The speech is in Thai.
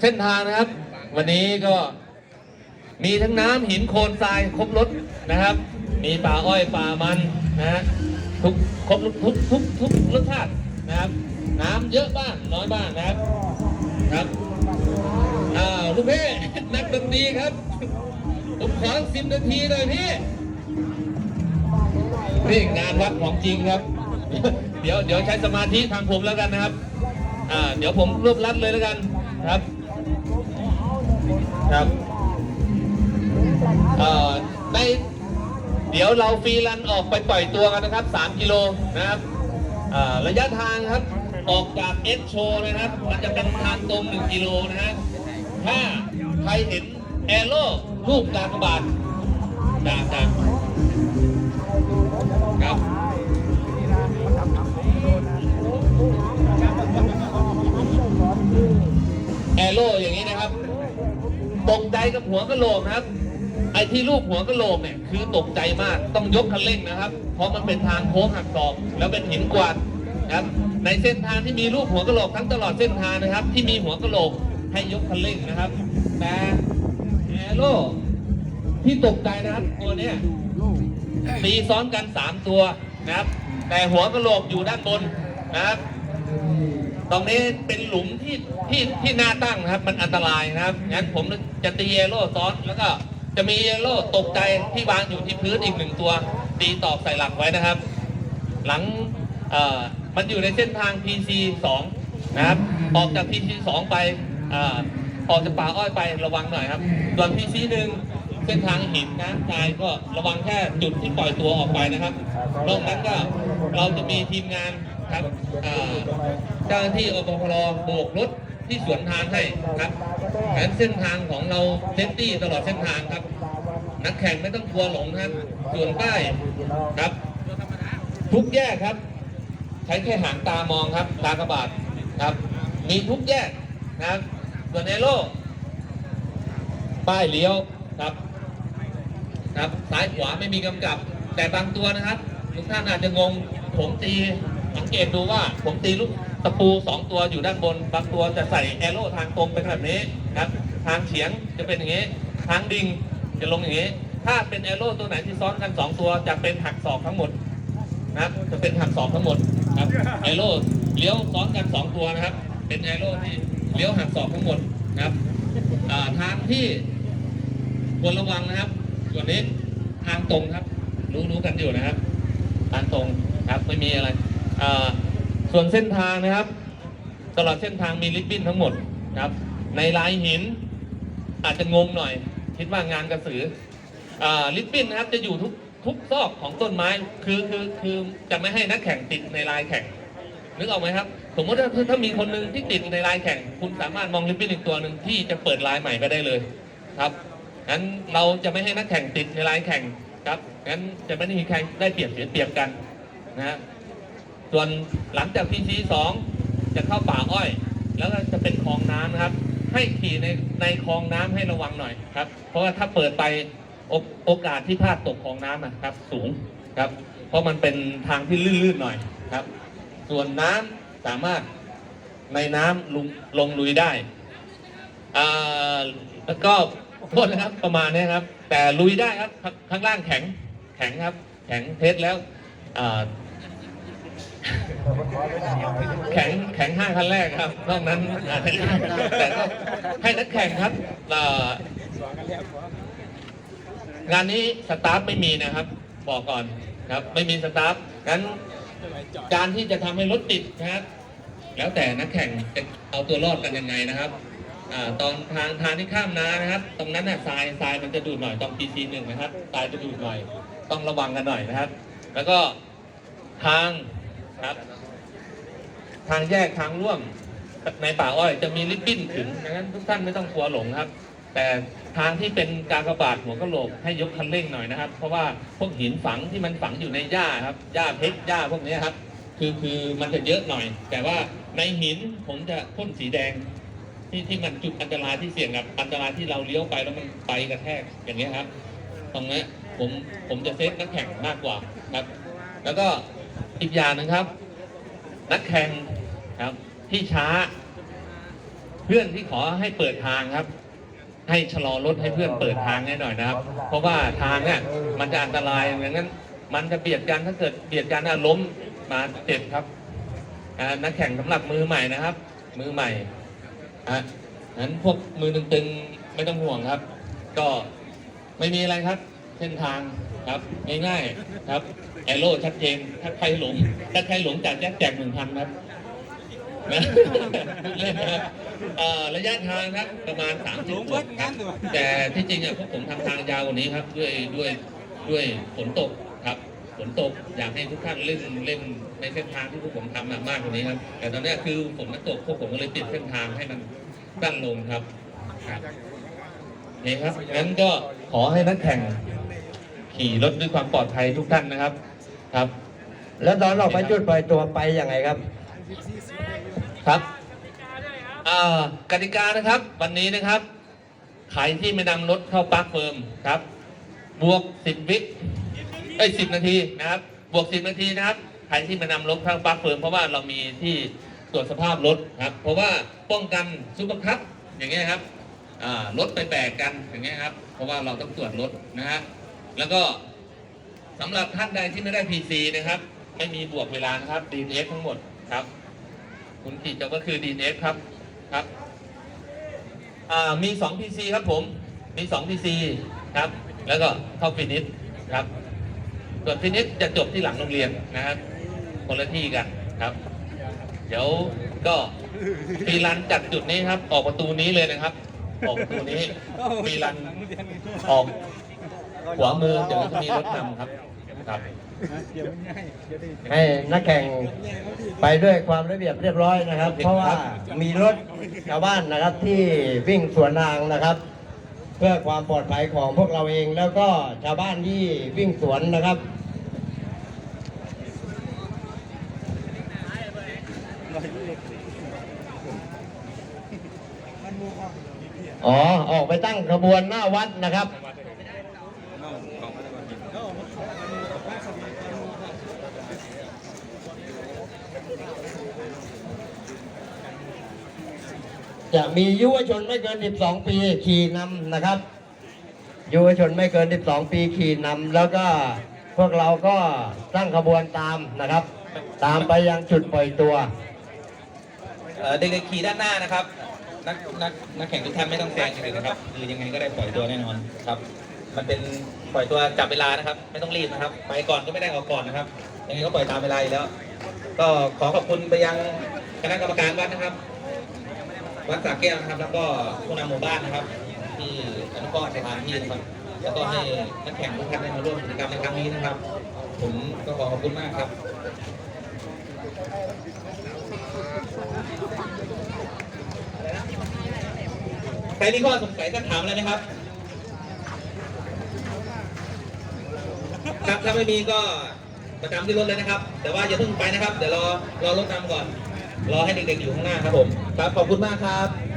เส้นทางนะครับ วันนี้ก็มีทั้งน้ำหินโคลนทรายครบรถนะครับ มีป่าอ้อยป่ามันนะฮะทุกครบทุกทุกทุกรสชาตินะครับ น้ำเยอะบ้างน้อยบ้างนะครับครับอ้าวลูกพี่นักดนตรีครับผมขอสิบนาทีเลยพี่นี่งานวัดของจริงครับ เดี๋ยวเดี๋ยวใช้สมาธิทางผมแล้วกันนะครับ อ่าเดี๋ยวผมรวบรัดเลยแล้วกันครับครับเอ่อในเดี๋ยวเราฟรีรันออกไปปล่อยตัวกันนะครับ 3 กิโลนะครับระยะทางครับออกจากเอสโชนะครับ มันจะเป็นทางตรง 1 กิโลนะฮะถ้าใครเห็นแอโร่รูปกากบาทด่าด่าครับ แอโร่อย่างนี้นะครับ ตกใจกับหัวกระโหลกนะครับ ไอ้ที่รูปหัวกระโหลกเนี่ยคือตกใจมากต้องยกคันเร่งนะครับ เพราะมันเป็นทางโค้งหักศอกแล้วเป็นหินกวาดนะครับ ในเส้นทางที่มีรูปหัวกระโหลกทั้งตลอดเส้นทางนะครับ ที่มีหัวกระโหลกให้ยกคันเร่งนะครับแต่แอโร่ที่ตกใจนะครับตัวเนี้ยตีซ้อนกัน 3 ตัวนะครับ แต่หัวกระโหลกอยู่ด้านบนนะครับ ตรงนี้เป็นหลุมที่ที่ที่หน้าตั้งนะครับ มันอันตรายนะครับ งั้นผมจะตีเยลโล่ซ้อนแล้วก็จะมีเยลโล่ตกใจที่วางอยู่ที่พื้นอีกหนึ่งตัวตีตอกใส่หลักไว้นะครับ หลังเอ่อมันอยู่ในเส้นทาง PC 2นะครับ ออกจาก PC 2ไปออออกจากป่าอ้อยไประวังหน่อยครับส่วน PC 1เส้นทางหินน้ำทรายก็ระวังแค่จุดที่ปล่อยตัวออกไปนะครับนอกนั้นก็เราจะมีทีมงาน ครับเจ้าหน้าที่อปพลโบกรถที่สวนทางให้ครับแผนเส้นทางของเราเซฟตี้ตลอดเส้นทางครับ นักแข่งไม่ต้องกลัวหลงนะครับส่วนป้ครับ ทุกแยกครับ ใช้แค่หางตามองครับ ตากระบาดครับ มีทุกแยกนะครับส่วนเอโร่ป้ายเลี้ยวครับครับซ้ายขวาไม่มีกำกับ แต่บางตัวนะครับ ทุกท่านอาจจะงงผมตี สังเกตดูว่าผมตีลูกตะปูสองตัวอยู่ด้านบน บางตัวจะใส่แอโร่ทางตรงเป็นแบบนี้ครับ ทางเฉียงจะเป็นอย่างนี้ ทางดิ่งจะลงอย่างนี้ ถ้าเป็นแอโร่ตัวไหนที่ซ้อนกันสองตัวจะเป็นหักศอกทั้งหมดนะครับจะเป็นหักศอกทั้งหมดครับแอโร่เลี้ยวซ้อนกันสองตัวนะครับ เป็นแอโร่ที่เลี้ยวหักศอกทั้งหมดนะครับทางที่ควรระวังนะครับส่วนนี้ทางตรงครับ รู้รู้กันอยู่นะครับ ทางตรงครับไม่มีอะไร ส่วนเส้นทางนะครับ ตลอดเส้นทางมีริบบิ้นทั้งหมดนะครับ ในลายหินอาจจะงงหน่อย คิดว่างานกระสือลิปบิ้นนะครับจะอยู่ทุกทุกซอกของต้นไม้คือคือคือจะไม่ให้นักแข่งติดในลายแข่งนึกออกไหมครับ สมมติถ้าถ้ามีคนหนึ่งที่ติดในลายแข่ง คุณสามารถมองลิปบิ้นอีกตัวหนึ่งที่จะเปิดลายใหม่ไปได้เลยครับงั้นเราจะไม่ให้นักแข่งติดในลายแข่งครับงั้นจะไม่มีใครได้เปรียบเสียเปรียบกันนะฮะ ส่วนหลังจากพีซีสองจะเข้าป่าอ้อย แล้วก็จะเป็นคลองน้ำนะครับ ให้ขี่ในในคลองน้ำให้ระวังหน่อยครับ เพราะว่าถ้าเปิดไปโอโอกาสที่พลาดตกคลองน้ำนะครับ สูงครับ เพราะมันเป็นทางที่ลื่นๆหน่อยครับ ส่วนน้ำสามารถในน้ำลงลงลุยได้อ่าแล้วก็โทษนะครับประมาณนี้ครับ แต่ลุยได้ครับข้างข้างล่างแข็งแข็งครับ แข็งเทสแล้วอ่า แข็งแข็งห้าคันแรกครับ นอกนั้นอาจจะแต่ก็ให้นักแข่งครับเอ่องานนี้สตาฟไม่มีนะครับ บอกก่อนครับ ไม่มีสตาฟงั้นการที่จะทำให้รถติดนะครับแล้วแต่นักแข่งจะเอาตัวรอดกันยังไงนะครับอตอนทางทางที่ข้ามนานะครับ ตรงนั้นน่ะทรายทรายมันจะดูดหน่อยตรง PC หนึ่งนะครับทรายจะดูดหน่อย ต้องระวังกันหน่อยนะครับ แล้วก็ทาง ครับ ทางแยกทางร่วมในป่าอ้อยจะมีริบบิ้นถึงดังนั้นทุกท่านไม่ต้องกลัวหลงครับ แต่ทางที่เป็นการกระบาดหัวกระโหลกให้ยกคันเร่งหน่อยนะครับ เพราะว่าพวกหินฝังที่มันฝังอยู่ในหญ้าครับหญ้าเพชรหญ้าพวกนี้ครับ คือคือมันจะเยอะหน่อย แต่ว่าในหินผมจะพ่นสีแดง ที่ที่มันจุดอันตรายที่เสี่ยงกับอันตรายที่เราเลี้ยวไปแล้วมันไปกระแทกอย่างเงี้ครับ ตรงนี้ผมผมจะเซฟนักแข่งมากกว่าครับ แล้วก็ อีกอย่างหนึงครับ นักแข่งครับ ที่ช้าผพื่อนที่ขอให้เปิดทางครับ ให้ชะลอรถให้เพื่อนเปิดทางให้หน่อยนะครับ เพราะว่าทางเนี่ยมันจะอันตรายอย่างนั้น มันจะเบียดกันถ้าเกิดเบียดกันอะล้มมาเจ็บครับนักแข่งสำหรับมือใหม่นะครับ มือใหม่อะนั้นพวกมือตึงๆไม่ต้องห่วงครับ ก็ไม่มีอะไรครับ เส้นทาง ครับง่ายๆครับแอโร่ชัดเจนถ้าใครหลงถ้าใครหลงจากแจกแจกหนึ่งพันครับนะเล่นนะครับเอ่อระยะทางครับประมาณ3 0กิโลครับแต่ที่จริงอะพวกผมทำทางยาวกว่านี้ครับ ด้วยด้วยด้วยฝนตกครับฝนตกอยากให้ทุกท่านเล่นเล่นในเส้นทางที่พวกผมทำอะมากกว่านี้ครับ แต่ตอนเนี้ยคือฝนมันตกพวกผมก็เลยปิดเส้นทางให้มันสั้นลงครับครับนี่ครับงั้นก็ขอให้นักแข่ง ขี่รถด้วยความปลอดภัยทุกท่านนะครับ ครับ แล้วตอนออกไปจุดปล่อยตัวไปยังไงครับ ครับอ่ากติกานะครับ วันนี้นะครับใครที่ไม่นำรถเข้าปลั๊กเฟิร์มครับ บวกสิบวิเอ้ยสิบนาทีนะครับ บวกสิบนาทีนะครับใครที่มานำรถเข้าปลั๊กเฟิร์มเพราะว่าเรามีที่ตรวจสภาพรถครับ เพราะว่าป้องกันซุปเปอร์คัตอย่างเงี้ยครับอ่ารถไปแบกกันอย่างเงี้ยครับ เพราะว่าเราต้องตรวจรถนะฮะ แล้วก็สำหรับท่านใดที่ไม่ได้ PC นะครับ ไม่มีบวกเวลานะครับ DNF ทั้งหมดครับ คุณขีดจบก็คือ DNF ครับครับอ่ามี 2 PC ครับผม มี 2 PC ครับ แล้วก็เข้าฟินิชครับ ส่วนฟินิชจะจบที่หลังโรงเรียนนะครับ คนละที่กันครับ เดี๋ยวก็ฟีรันจัดจุดนี้ครับ ออกประตูนี้เลยนะครับ ออกประตูนี้ฟีรันออก ขวามือเดี๋ยวจะมีรถนำครับครับ ให้นักแข่งไปด้วยความระเบียบเรียบร้อยนะครับ เพราะว่ามีรถชาวบ้านนะครับที่วิ่งสวนทางนะครับ เพื่อความปลอดภัยของพวกเราเองแล้วก็ชาวบ้านที่วิ่งสวนนะครับอ๋อ ออกไปตั้งขบวนหน้าวัดนะครับ จะมียุวชนไม่เกิน 12 ปีขี่นำนะครับ ยุวชนไม่เกิน 12 ปีขี่นำแล้วก็พวกเราก็ตั้งขบวนตามนะครับ ตามไปยังจุดปล่อยตัวเอ่อเด็กๆขี่ด้านหน้านะครับ นักนักนักแข่งทุกท่านไม่ต้องแซงเลยนะครับ คือยังไงก็ได้ปล่อยตัวแน่นอนครับ มันเป็นปล่อยตัวจับเวลานะครับ ไม่ต้องรีบนะครับ ไปก่อนก็ไม่ได้ออกก่อนนะครับ ยังไงก็ปล่อยตามเวลาอยู่แล้ว ก็ขอขอบคุณไปยังคณะกรรมการวัดนะครับ วัดสระแก้วนะครับ แล้วก็ผู้นำหมู่บ้านนะครับ ที่อนุเคราะห์สถานที่นะครับแล้วก็ให้นักแข่งทุกท่านได้มาร่วมกิจกรรมในครั้งนี้นะครับ ผมก็ขอขอบคุณมากครับใครมีข้อสงสัยก็ถามเลยนะครับ ครับถ้าไม่มีก็ประจำที่รถเลยนะครับ แต่ว่าอย่าเพิ่งไปนะครับ เดี๋ยวรอรอรถนำก่อน รอให้เด็กๆอยู่ข้างหน้าครับผม ครับขอบคุณมากครับ